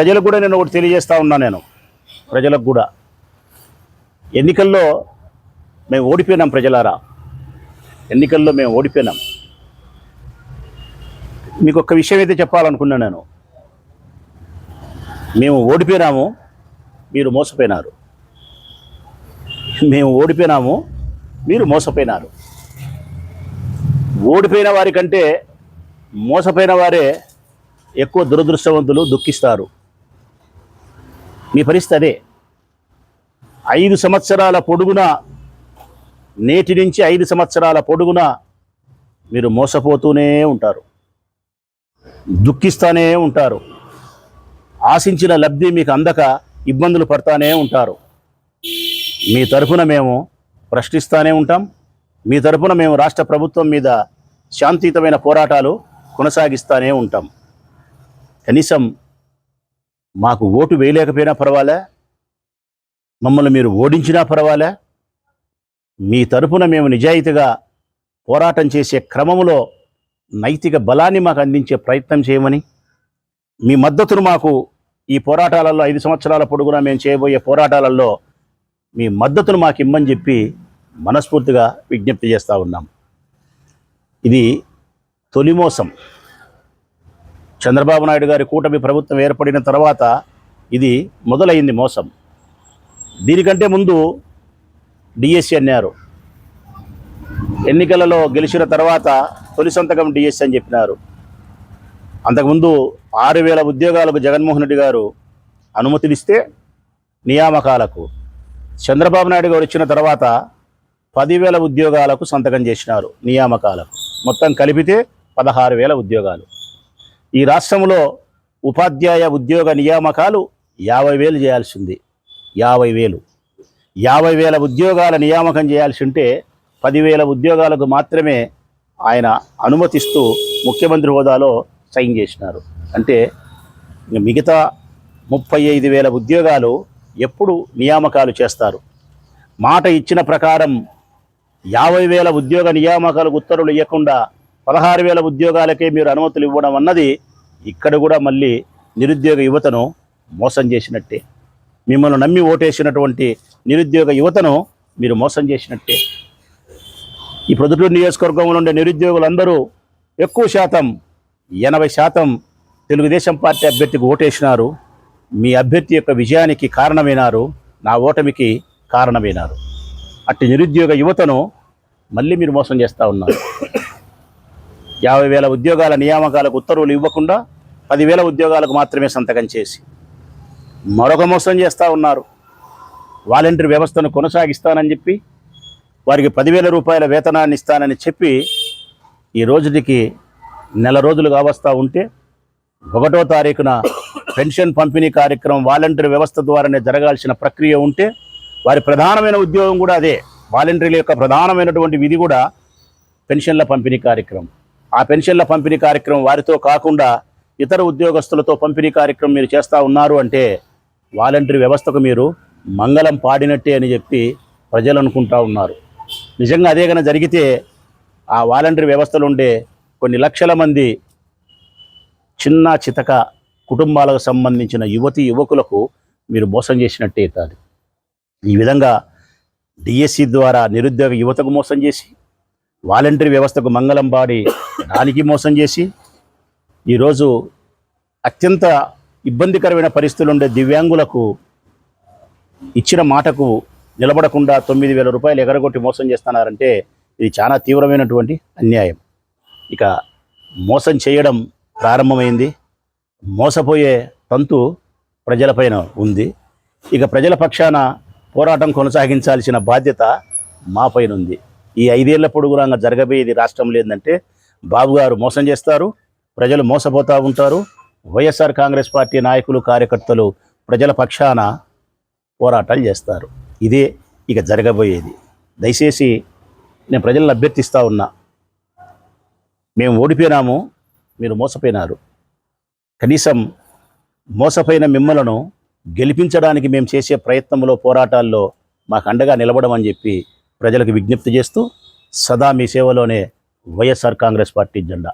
ప్రజలకు కూడా నేను ఒకటి తెలియజేస్తా ఉన్నా నేను. ప్రజలకు కూడా. ఎన్నికల్లో మేము ఓడిపోయినాం ప్రజలారా. ఎన్నికల్లో మేము ఓడిపోయినాం. మీకు ఒక్క విషయం అయితే చెప్పాలనుకున్నా నేను. మేము ఓడిపోయినాము మీరు మోసపోయినారు. మేము ఓడిపోయినాము మీరు మోసపోయినారు. ఓడిపోయిన వారికంటే మోసపోయిన వారే ఎక్కువ దురదృష్టవంతులు దుఃఖిస్తారు. మీ పరిస్థితి అదే. ఐదు సంవత్సరాల పొడుగున నేటి నుంచి ఐదు సంవత్సరాల పొడుగున మీరు మోసపోతూనే ఉంటారు. దుఃఖిస్తూనే ఉంటారు. ఆశించిన లబ్ధి మీకు అందక ఇబ్బందులు పడతానే ఉంటారు. మీ తరఫున మేము ప్రశ్నిస్తూనే ఉంటాం. మీ తరఫున మేము రాష్ట్ర ప్రభుత్వం మీద శాంతియుతమైన పోరాటాలు కొనసాగిస్తూనే ఉంటాం. కనీసం మాకు ఓటు వేయలేకపోయినా పర్వాలే. మమ్మల్ని మీరు ఓడించినా పర్వాలే. మీ తరపున మేము నిజాయితీగా పోరాటం చేసే క్రమంలో నైతిక బలాన్ని మాకు అందించే ప్రయత్నం చేయమని మీ మద్దతును మాకు ఈ పోరాటాలలో ఐదు సంవత్సరాల పొడుగునా మేము చేయబోయే పోరాటాలలో మీ మద్దతును మాకు ఇమ్మని చెప్పి మనస్ఫూర్తిగా విజ్ఞప్తి చేస్తూ ఉన్నాం. ఇది తొలి మోసం. చంద్రబాబు నాయుడు గారి కూటమి ప్రభుత్వం ఏర్పడిన తర్వాత ఇది మొదలైంది మోసం. దీనికంటే ముందు డిఎస్సి అన్నారు. ఎన్నికలలో గెలిచిన తర్వాత తొలి సంతకం డిఎస్సి అని చెప్పినారు. అంతకుముందు ఆరు వేల ఉద్యోగాలకు జగన్మోహన్ రెడ్డి గారు అనుమతినిస్తే నియామకాలకు. చంద్రబాబు నాయుడు గారు వచ్చిన తర్వాత పదివేల ఉద్యోగాలకు సంతకం చేసినారు నియామకాలకు. మొత్తం కలిపితే పదహారు వేల ఉద్యోగాలు. ఈ రాష్ట్రంలో ఉపాధ్యాయ ఉద్యోగ నియామకాలు యాభై వేలు చేయాల్సింది. యాభై వేలు. యాభై వేల ఉద్యోగాల నియామకం చేయాల్సి ఉంటే పదివేల ఉద్యోగాలకు మాత్రమే ఆయన అనుమతిస్తూ ముఖ్యమంత్రి హోదాలో సైన్ చేసినారు. అంటే మిగతా ముప్పై ఐదు వేల ఉద్యోగాలు ఎప్పుడు నియామకాలు చేస్తారు? మాట ఇచ్చిన ప్రకారం యాభై వేల ఉద్యోగ నియామకాలకు ఉత్తర్వులు ఇవ్వకుండా పదహారు వేల ఉద్యోగాలకే మీరు అనుమతులు ఇవ్వడం అన్నది ఇక్కడ కూడా మళ్ళీ నిరుద్యోగ యువతను మోసం చేసినట్టే. మిమ్మల్ని నమ్మి ఓటేసినటువంటి నిరుద్యోగ యువతను మీరు మోసం చేసినట్టే. ఈ ప్రొద్దుటూరు నియోజకవర్గంలో ఉండే నిరుద్యోగులందరూ ఎక్కువ శాతం ఎనభై శాతం తెలుగుదేశం పార్టీ అభ్యర్థికి ఓటేసినారు. మీ అభ్యర్థి యొక్క విజయానికి కారణమైనారు. నా ఓటమికి కారణమైనారు. అట్టి నిరుద్యోగ యువతను మళ్ళీ మీరు మోసం చేస్తూ ఉన్నారు. యాభై వేల ఉద్యోగాల నియామకాలకు ఉత్తర్వులు ఇవ్వకుండా పదివేల ఉద్యోగాలకు మాత్రమే సంతకం చేసి మరొక మోసం చేస్తూ ఉన్నారు. వాలంటీర్ వ్యవస్థను కొనసాగిస్తానని చెప్పి వారికి పదివేల రూపాయల వేతనాన్ని ఇస్తానని చెప్పి ఈ రోజుకి నెల రోజులు కావస్తూ ఉంటే ఒకటో తారీఖున పెన్షన్ పంపిణీ కార్యక్రమం వాలంటీర్ వ్యవస్థ ద్వారానే జరగాల్సిన ప్రక్రియ ఉంటే వారి ప్రధానమైన ఉద్యోగం కూడా అదే. వాలంటీర్ల యొక్క ప్రధానమైనటువంటి విధి కూడా పెన్షన్ల పంపిణీ కార్యక్రమం. ఆ పెన్షన్ల పంపిణీ కార్యక్రమం వారితో కాకుండా ఇతర ఉద్యోగస్తులతో పంపిణీ కార్యక్రమం మీరు చేస్తూ ఉన్నారు అంటే వాలంటరీ వ్యవస్థకు మీరు మంగళం పాడినట్టే అని చెప్పి ప్రజలు అనుకుంటా ఉన్నారు. నిజంగా అదే కనుక జరిగితే ఆ వాలంటరీ వ్యవస్థలు ఉండే కొన్ని లక్షల మంది చిన్న చితక కుటుంబాలకు సంబంధించిన యువతి యువకులకు మీరు మోసం చేసినట్టే కాదు. ఈ విధంగా డిఎస్సి ద్వారా నిరుద్యోగ యువతకు మోసం చేసి వాలంటరీ వ్యవస్థకు మంగళం పాడి దానికి మోసం చేసి ఈరోజు అత్యంత ఇబ్బందికరమైన పరిస్థితులు ఉండే దివ్యాంగులకు ఇచ్చిన మాటకు నిలబడకుండా తొమ్మిది వేల రూపాయలు ఎగరగొట్టి మోసం చేస్తున్నారంటే ఇది చాలా తీవ్రమైనటువంటి అన్యాయం. ఇక మోసం చేయడం ప్రారంభమైంది. మోసపోయే తంతు ప్రజలపైన ఉంది. ఇక ప్రజల పక్షాన పోరాటం కొనసాగించాల్సిన బాధ్యత మాపైన ఉంది. ఈ ఐదేళ్ళ పొడుగురంగా జరగబోయేది రాష్ట్రంలో ఏంటంటే బాబు గారు మోసం చేస్తారు ప్రజలు మోసపోతూ ఉంటారు. వైఎస్ఆర్ కాంగ్రెస్ పార్టీ నాయకులు కార్యకర్తలు ప్రజల పక్షాన పోరాటాలు చేస్తారు. ఇదే ఇక జరగబోయేది. దయచేసి నేను ప్రజలను అభ్యర్థిస్తూ ఉన్నా. మేము ఓడిపోయినాము మీరు మోసపోయినారు. కనీసం మోసపోయిన మిమ్మలను గెలిపించడానికి మేము చేసే ప్రయత్నంలో పోరాటాల్లో మాకు అండగా నిలబడమని చెప్పి ప్రజలకు విజ్ఞప్తి చేస్తూ సదా మీ సేవలోనే వైఎస్ఆర్ కాంగ్రెస్ పార్టీ జెండా.